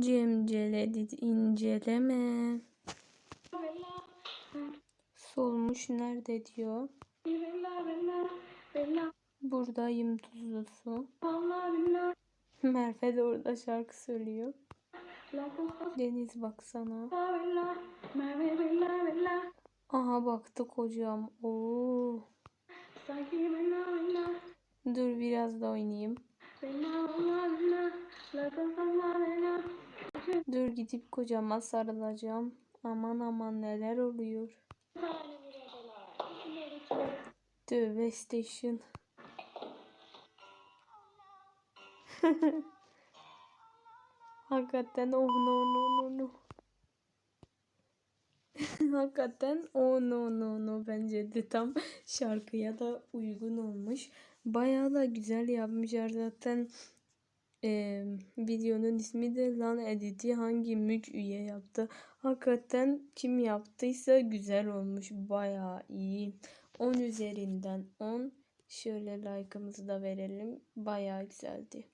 Cemcele inceleme. Solmuş nerede diyor. Buradayım tuzlu su. Merve de orada şarkı söylüyor. Deniz baksana. Aha baktı kocam. Oo. Dur biraz da oynayayım. Dur gidip kocama sarılacağım. Aman aman neler oluyor. Tövbe station. Hakikaten oh no no no no. Hakikaten oh no no no bence de tam şarkıya da uygun olmuş. Bayağı da güzel yapmışlar zaten. Ee, videonun ismi de lan editi hangi mük üye yaptı. Hakikaten kim yaptıysa güzel olmuş. Bayağı iyi. 10 üzerinden 10. Şöyle like'ımızı da verelim. Bayağı güzeldi.